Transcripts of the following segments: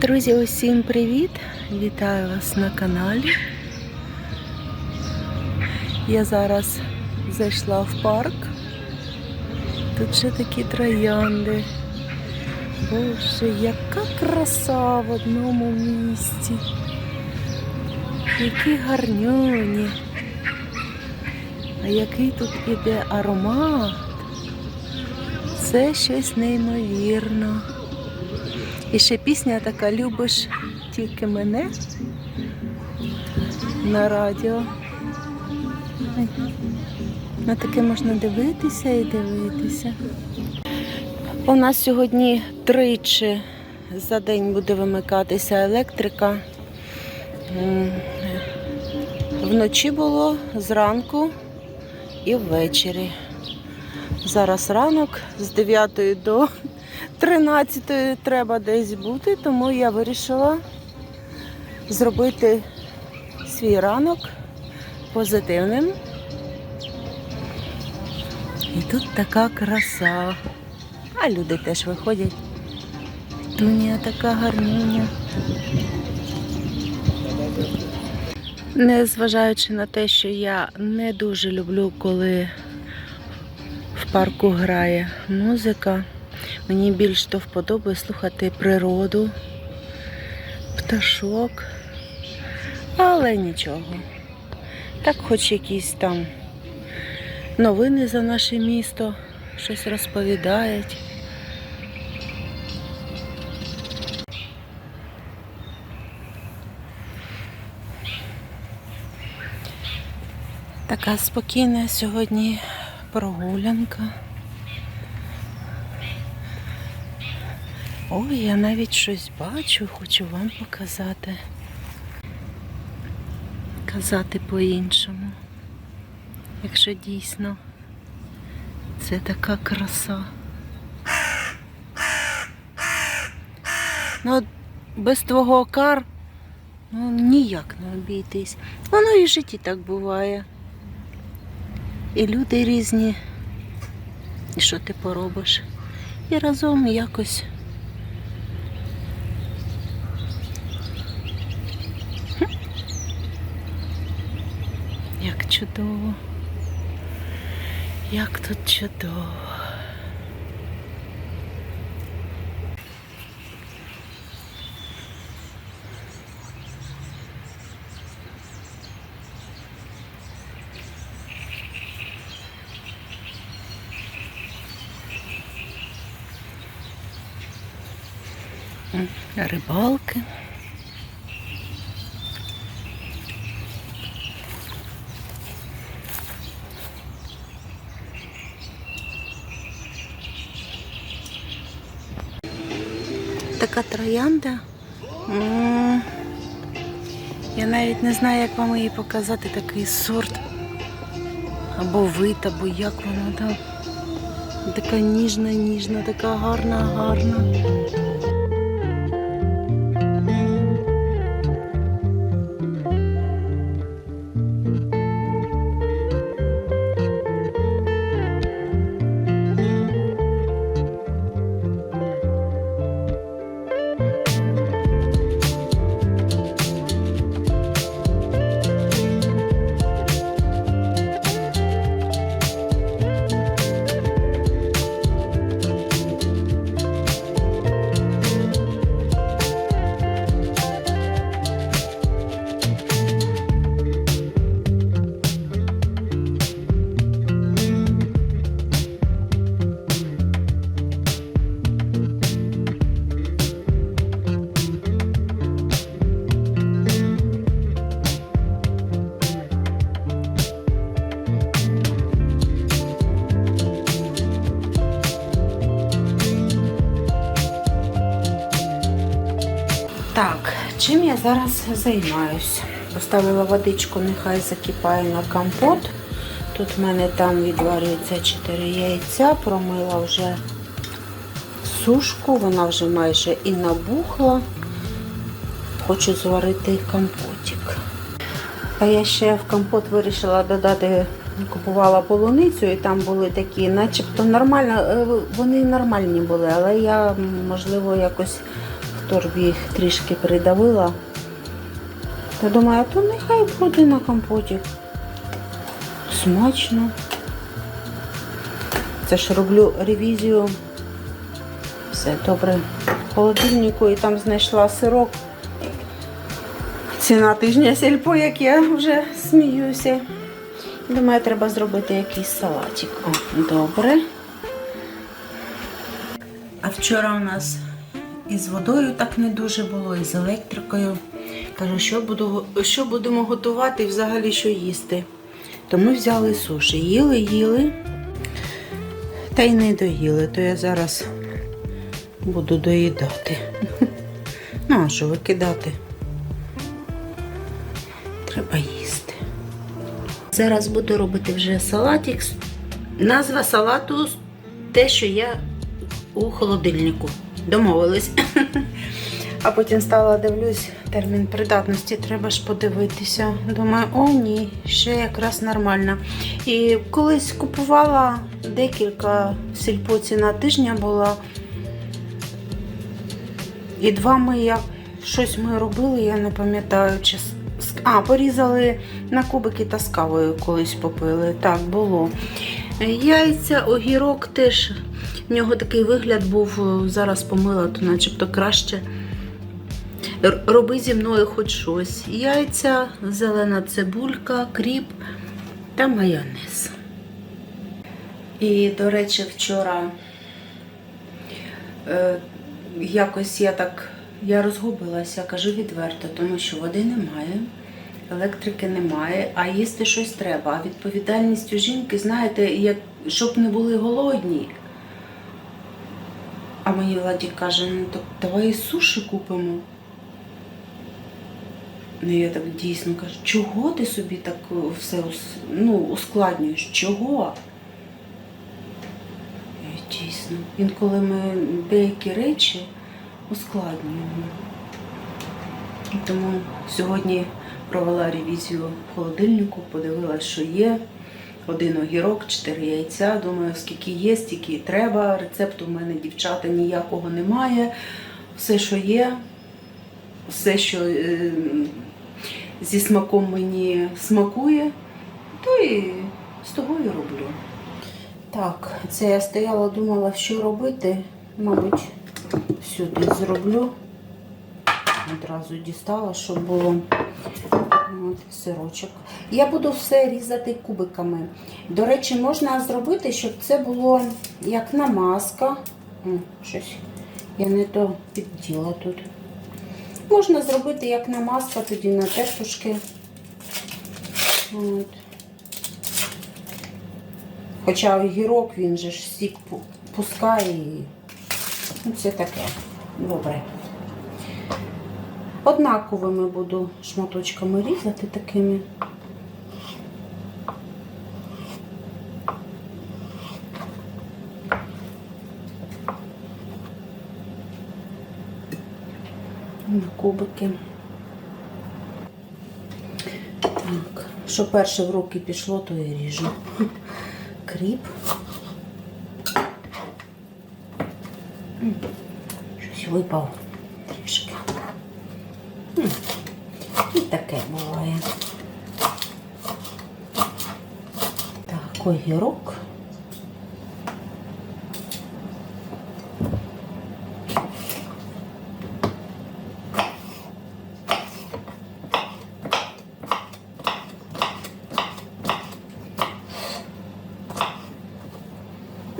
Друзі, усім привіт! Вітаю вас на каналі. Я зараз зайшла в парк. Тут ще такі троянди. Боже, яка краса в одному місці. Які гарнюні. А який тут іде аромат. Це щось неймовірно. І ще пісня така любиш тільки мене на радіо. На таке можна дивитися і дивитися. У нас сьогодні тричі за день буде вимикатися електрика. Вночі було, зранку і ввечері. Зараз ранок з 9 до 13 треба десь бути, тому я вирішила зробити свій ранок позитивним. І тут така краса. А люди теж виходять. Туня така гарнюня. Незважаючи на те, що я не дуже люблю, коли в парку грає музика. Мені більш то вподобає слухати природу, пташок, але нічого. Так хоч якісь там новини за наше місто, щось розповідають. Така спокійна сьогодні прогулянка. Ой, я навіть щось бачу, хочу вам показати. Казати по-іншому. Якщо дійсно це така краса. Ну, без твого кар ну, ніяк не обійтись. Воно і в житті так буває. І люди різні. І що ти поробиш? І разом якось Як чудово. Як тут чудово. Рибалки. Така троянда. Я навіть не знаю, як вам її показати, такий сорт. Або вид, або як вона там. Така ніжна, ніжна, така гарна, гарна. Зараз займаюсь? Поставила водичку, нехай закипає на компот. Тут в мене там відварюється 4 яйця, промила вже сушку, вона вже майже і набухла. Хочу зварити компотик. А я ще в компот вирішила додати, купувала полуницю, і там були такі, начебто нормально, е, вони нормальні були, але я, можливо, якось в торбі їх трішки придавила. Та думаю, то нехай буде на компоті. Смачно. Це ж роблю ревізію. Все добре. Холодильнику і там знайшла сирок. Ціна тижня сільпо, як я вже сміюся. Думаю, треба зробити якийсь салатик. О, добре. А вчора у нас із водою так не дуже було, і з електрикою. Кажу, що, буду, що будемо готувати і взагалі що їсти. То ми взяли суші. Їли, їли, та й не доїли, то я зараз буду доїдати. Ну, а що викидати? Треба їсти. Зараз буду робити вже салатик. Назва салату те, що я у холодильнику. Домовились. А потім стала дивлюсь, термін придатності, треба ж подивитися. Думаю, о, ні, ще якраз нормально. І колись купувала декілька сільпо ціна тижня була. І два ми як щось ми робили, я не пам'ятаю. Чи... А, порізали на кубики та з кавою колись попили. Так, було. Яйця, огірок теж. В нього такий вигляд був, зараз помила, то начебто краще. Роби зі мною хоч щось. Яйця, зелена цибулька, кріп та майонез. І, до речі, вчора е, якось я так я розгубилася, кажу відверто, тому що води немає, електрики немає, а їсти щось треба. А відповідальність у жінки, знаєте, як, щоб не були голодні. А мені Владик каже, ну так давай і суші купимо. Ну, я так дійсно кажу, чого ти собі так е, все ну, ускладнюєш? Чого? Дійсно. Інколи ми деякі речі ускладнюємо. Тому сьогодні провела ревізію в холодильнику, подивилася, що є. Один огірок, чотири яйця. Думаю, скільки є, стільки треба. Рецепту в мене дівчата ніякого немає. Все, що є, все, що е, зі смаком мені смакує, то і з того і роблю. Так, це я стояла, думала, що робити. Мабуть, сюди зроблю. Одразу дістала, щоб було От, сирочок. Я буду все різати кубиками. До речі, можна зробити, щоб це було як намазка. О, щось я не то підділа тут. Можна зробити як намазка тоді на тертушки. Хоча огірок, він же ж сік пускає і ну, це таке. Добре. Однаковими буду шматочками різати такими. На кубики. Так, що перше в руки пішло, то і ріжу. Кріп. Щось випав трішки. І таке буває. Так, огірок.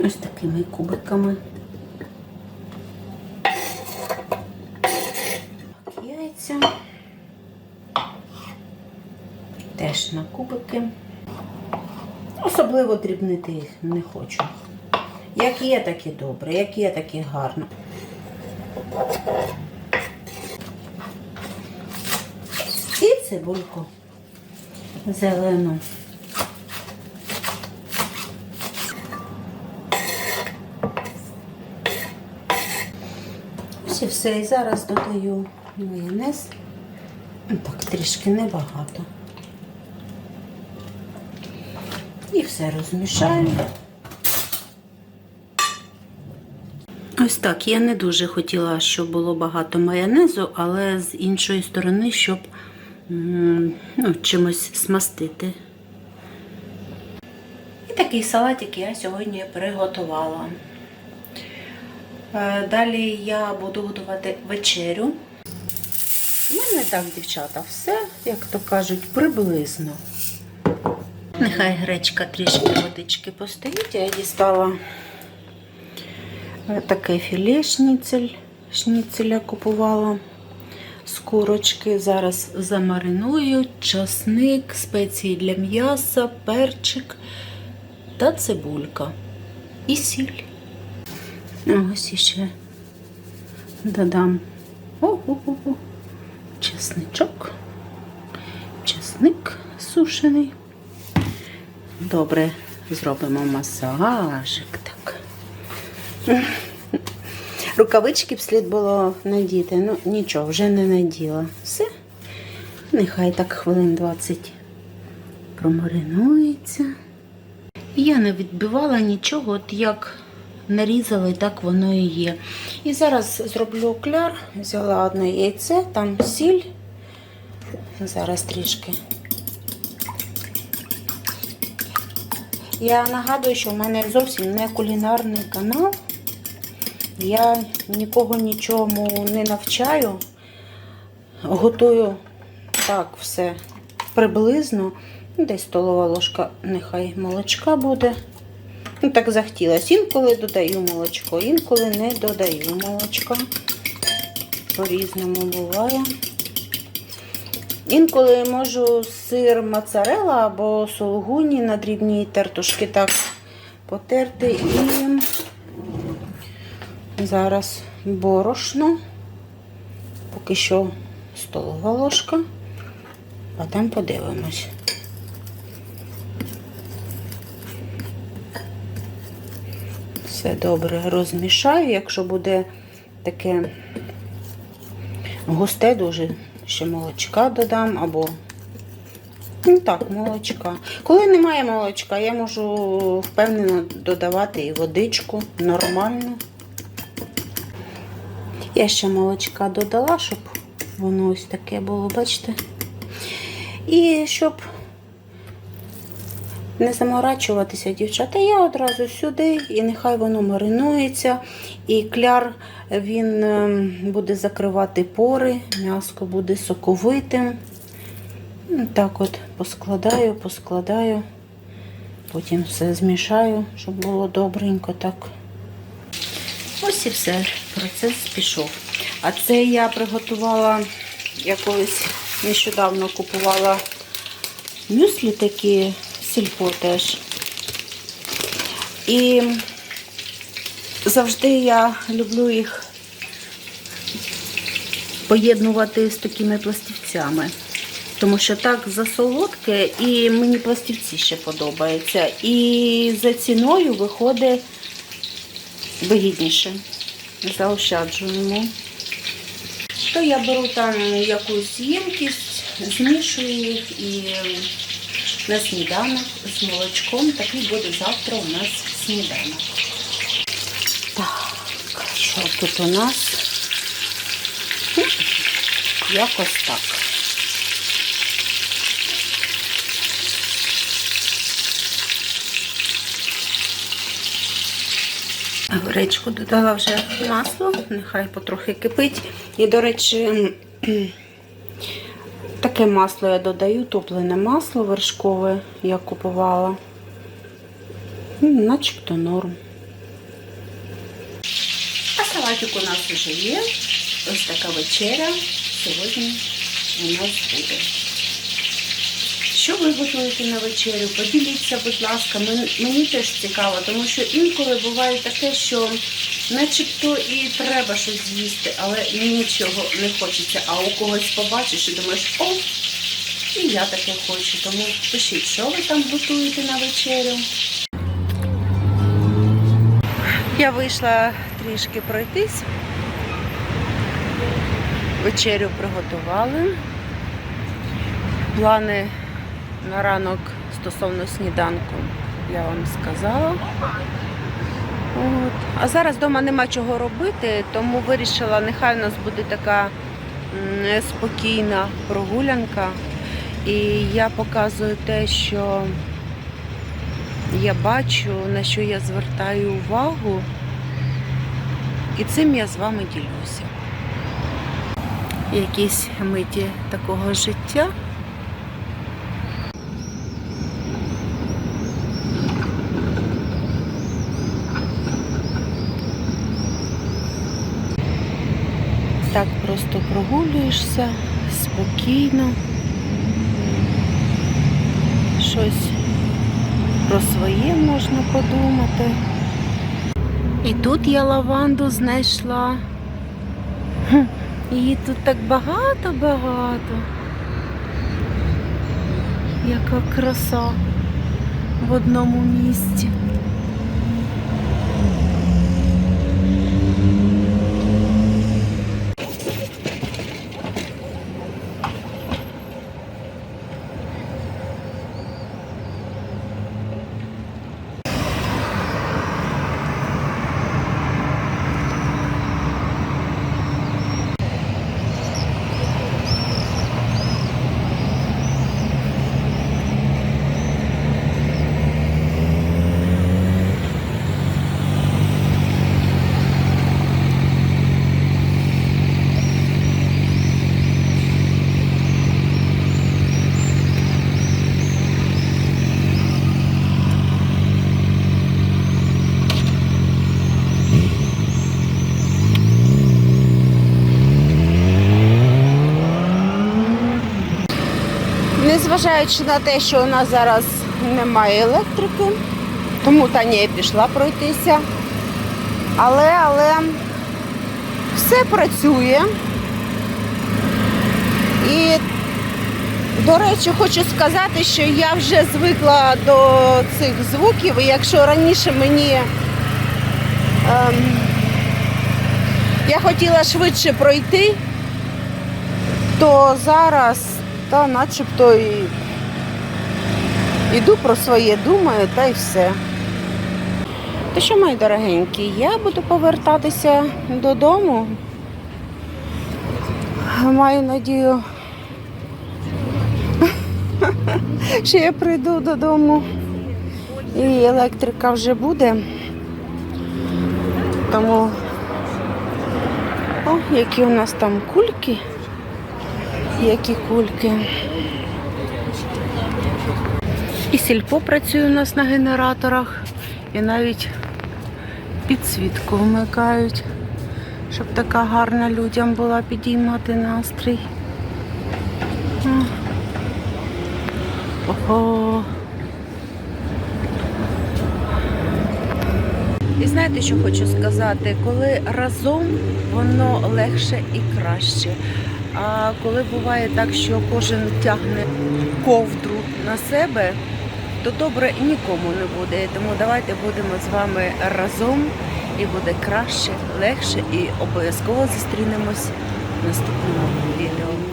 Ось Так, Яйця. Теж на кубики. Особливо дрібнити їх не хочу. Як є, так і добре, як є, так і гарно. І цибульку зелену. Все. І зараз додаю майонез. Ну, Так, трішки небагато. І все розмішаю. Ось так. Я не дуже хотіла, щоб було багато майонезу, але з іншої сторони, щоб ну, чимось смастити. І такий салатик я сьогодні приготувала. Е, Далі я буду готувати вечерю. У мене так, дівчата, все, як то кажуть, приблизно. Нехай гречка трішки водички постоїть. Я дістала е, таке філе шніцель. Шніцеля купувала з курочки. Зараз замариную часник, спеції для м'яса, перчик та цибулька. І сіль. Ось іще додам о-о-о-о, чесничок, чесник сушений. Добре, зробимо масажик так. Рукавички б слід було надіти. Ну, нічого, вже не наділа. Все. Нехай так хвилин 20 промаринується. Я не відбивала нічого, от як нарізали, так воно і є. І зараз зроблю кляр, взяла одне яйце, там сіль. Зараз трішки. Я нагадую, що в мене зовсім не кулінарний канал. Я нікого нічому не навчаю. Готую так все приблизно. Десь столова ложка, нехай молочка буде. Ну, так захотілося. Інколи додаю молочко, інколи не додаю молочка. По-різному буває. Інколи можу сир моцарелла або сулугуні на дрібній тертушки так потерти і зараз борошно. Поки що столова ложка, а там подивимось. Все добре розмішаю. Якщо буде таке густе, дуже ще молочка додам або ну так, молочка. Коли немає молочка, я можу впевнено додавати і водичку нормально. Я ще молочка додала, щоб воно ось таке було, бачите? І щоб не заморачуватися, дівчата, я одразу сюди, і нехай воно маринується. І кляр він ем, буде закривати пори, м'яско буде соковитим. Ну, Так от поскладаю, поскладаю, потім все змішаю, щоб було добренько так. Ось і все, процес пішов. А це я приготувала, я колись нещодавно купувала мюслі такі сільпо теж. І завжди я люблю їх поєднувати з такими пластівцями. Тому що так засолодке і мені пластівці ще подобаються. І за ціною виходить вигідніше. Заощаджуємо. То я беру там якусь ємкість, змішую їх і на сніданок з молочком. Такий буде завтра у нас сніданок. Так, що тут у нас? Якось так. Гречку додала вже масло, нехай потрохи кипить. І, до речі, таке масло я додаю, топлене масло вершкове я купувала. Начебто норм. А салатик у нас вже є. Ось така вечеря сьогодні у нас буде. Що ви готуєте на вечерю? Поділіться, будь ласка, мені теж цікаво, тому що інколи буває таке, що начебто і треба щось з'їсти, але нічого не хочеться. А у когось побачиш і думаєш, о, і я таке хочу. Тому пишіть, що ви там готуєте на вечерю. Я вийшла трішки пройтись. Вечерю приготували. Плани на ранок стосовно сніданку я вам сказала. От. А зараз вдома нема чого робити, тому вирішила, нехай у нас буде така спокійна прогулянка. І я показую те, що я бачу, на що я звертаю увагу. І цим я з вами ділюся. Якісь миті такого життя. Так просто прогулюєшся спокійно. Щось про своє можна подумати. І тут я лаванду знайшла. Її тут так багато-багато. Яка краса в одному місці. Незважаючи на те, що у нас зараз немає електрики, тому Таня і пішла пройтися. Але, але все працює. І, до речі, хочу сказати, що я вже звикла до цих звуків. І якщо раніше мені ем, я хотіла швидше пройти, то зараз та начебто і іду про своє, думаю, та й все. То що, мої дорогенькі, я буду повертатися додому. Маю надію, що я прийду додому і електрика вже буде. Тому, о, які у нас там кульки які кульки. І сільпо працює у нас на генераторах. І навіть підсвітку вмикають, щоб така гарна людям була підіймати настрій. Ого. І знаєте, що хочу сказати? Коли разом воно легше і краще. А коли буває так, що кожен тягне ковдру на себе, то добре нікому не буде. Тому давайте будемо з вами разом і буде краще, легше і обов'язково зустрінемось в наступному відео.